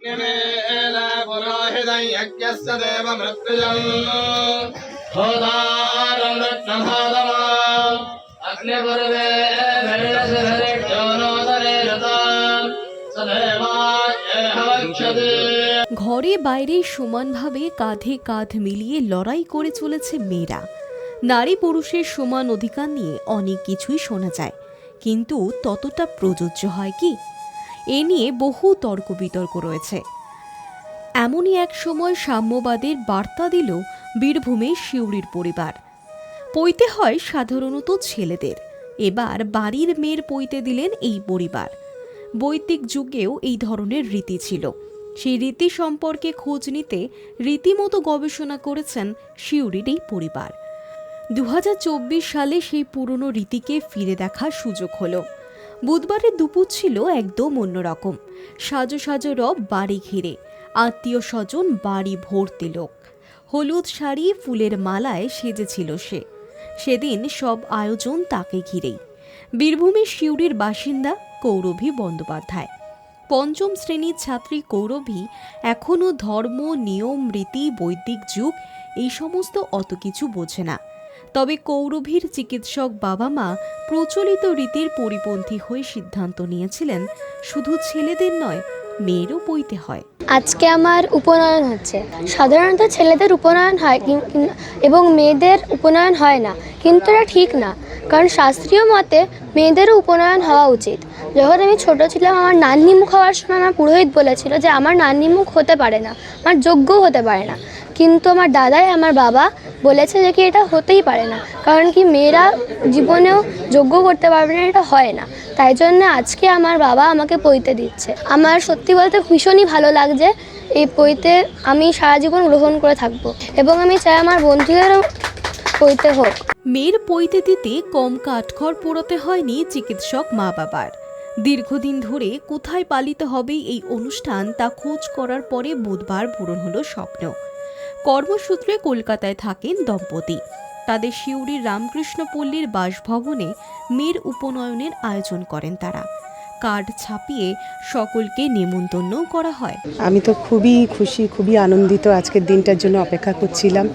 निमेन पुरोहितं यज्ञस्य देवमृत्युजम् होदारं रत्नभागमाम् अग्निपूर्वे नैरसिहरिक्षो नोदरे रताम् सदेवायेहवक्षति ঘরে বাইরে সমানভাবে কাঁধে কাঁধ মিলিয়ে লড়াই করে চলেছে মেয়েরা নারী পুরুষের সমান অধিকার নিয়ে অনেক কিছুই শোনা যায় কিন্তু ততটা প্রযোজ্য হয় কি এ নিয়ে বহু তর্ক বিতর্ক রয়েছে। এমনই এক সময় সাম্যবাদের বার্তা দিল বীরভূমের শিউরির পরিবার। পৈতে হয় সাধারণত ছেলেদের। এবার বাড়ির মেয়ের পৈতে দিলেন এই পরিবার। বৈদিক যুগেও এই ধরনের রীতি ছিল। সেই রীতি সম্পর্কে খোঁজ নিতে রীতিমতো গবেষণা করেছেন শিউরির এই পরিবার। দু হাজার চব্বিশ সালে সেই পুরনো রীতিকে ফিরে দেখার সুযোগ হলো। বুধবারের দুপুর ছিল একদম অন্যরকম। সাজো সাজো রব বাড়ি ঘিরে, আত্মীয় স্বজন বাড়ি ভর্তি লোক। হলুদ শাড়ি, ফুলের মালায় সেজেছিল সে। সেদিন সব আয়োজন তাকে ঘিরেই। বীরভূমের শিউরির বাসিন্দা কৌরভী বন্দ্যোপাধ্যায়। পঞ্চম শ্রেণির ছাত্রী কৌরভী এখনও ধর্ম, নিয়ম, রীতি, বৈদিক যুগ, এই সমস্ত অত কিছু বোঝে না। তবে কৌরভীর চিকিৎসক বাবা মা প্রচলিত রীতির পরিপন্থী হয়ে সিদ্ধান্ত নিয়েছিলেন, শুধু ছেলেদের নয়, মেয়েরও বইতে হয়। আজকে আমার উপনয়ন হচ্ছে। সাধারণত ছেলেদের উপনয়ন হয় এবং মেয়েদের উপনয়ন হয় না, কিন্তু এটা ঠিক না, কারণ শাস্ত্রীয় মতে মেয়েদেরও উপনয়ন হওয়া উচিত। যখন আমি ছোট ছিলাম, আমার নান্নি মুখ হওয়ার সময় আমার পুরোহিত বলেছিল যে, আমার নান্নি মুখ হতে পারে না, আমার যোগ্যও হতে পারে না। কিন্তু আমার দাদাই আমার বাবা বলেছে যে কি এটা হতেই পারে না। কারণ কি মেয়েরা জীবনেও যোগ্য করতে পারবে না, এটা হয় না। তাই জন্য আজকে আমার বাবা আমাকে পইতে দিচ্ছে। আমার সত্যি বলতে ভীষণই ভালো লাগছে এই পইতে আমি সারা জীবন গ্রহণ করে থাকব। এবং আমি চাই আমার বন্ধুদেরও পইতে হোক। মেয়ের পইতে দিতে কম কাঠখড় পোড়াতে হয়নি চিকিৎসক মা বাবার। দীর্ঘদিন ধরে কোথায় পালিত হবে এই অনুষ্ঠান তা খোঁজ করার পরে বুধবার পূরণ হলো স্বপ্ন। কর্মসূত্রে কলকাতায় থাকেন দম্পতি। তাদের শিউরির রামকৃষ্ণপল্লীর বাসভবনে মেয়ের উপনয়নের আয়োজন করেন তারা। কার্ড ছাপিয়ে সকলকে নেমন্তন্নও করা হয়। আমি তো খুবই খুশি, খুবই আনন্দিত আজকের দিনটার জন্য অপেক্ষা করছিলাম।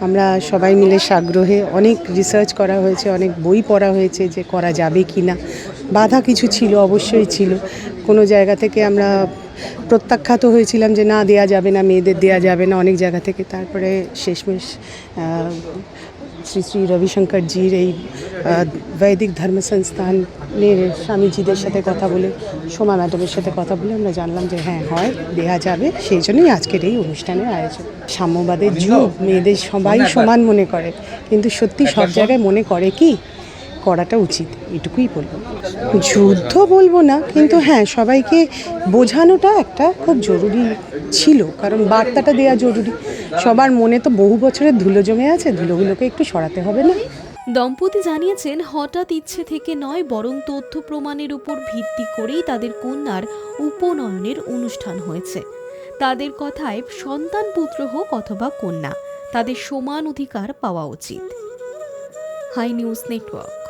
আমরা সবাই মিলে সাগ্রহে অনেক রিসার্চ করা হয়েছে, অনেক বই পড়া হয়েছে যে করা যাবে কি না বাধা কিছু ছিল, অবশ্যই ছিল। কোনো জায়গা থেকে আমরা প্রত্যাখ্যাত হয়েছিলাম যে না দেয়া যাবে না মেয়েদের দেয়া যাবে না অনেক জায়গা থেকে। তারপরে শেষমেশ শ্রী শ্রী রবিশঙ্করজির এই বৈদিক ধর্ম সংস্থানের স্বামীজিদের সাথে কথা বলে সোমা ম্যাডামের সাথে কথা বলে আমরা জানলাম যে হ্যাঁ হয় দেয়া যাবে। সেই জন্যই আজকের এই অনুষ্ঠানের আয়োজন। সাম্যবাদের যুগ মেয়েদের সবাই সমান মনে করে। কিন্তু সত্যি সব জায়গায় মনে করে কি? করাটা উচিত, এটুকুই বলব। যুদ্ধ বলব না, কিন্তু হ্যাঁ সবাইকে বোঝানোটা একটা খুব জরুরি ছিল, কারণ বার্তাটা দেওয়া জরুরি। সবার মনে তো বহু বছরের ধুলো জমে আছে, ধুলোগুলোকে একটু সরাতে হবে না। দম্পতি জানিয়েছেন, হঠাৎ ইচ্ছে থেকে নয়, বরং তথ্য প্রমাণের উপর ভিত্তি করেই তাদের কন্যার উপনয়নের অনুষ্ঠান হয়েছে। তাদের কথায় সন্তান, পুত্র হোক অথবা কন্যা, তাদের সমান অধিকার পাওয়া উচিত। Hi news network.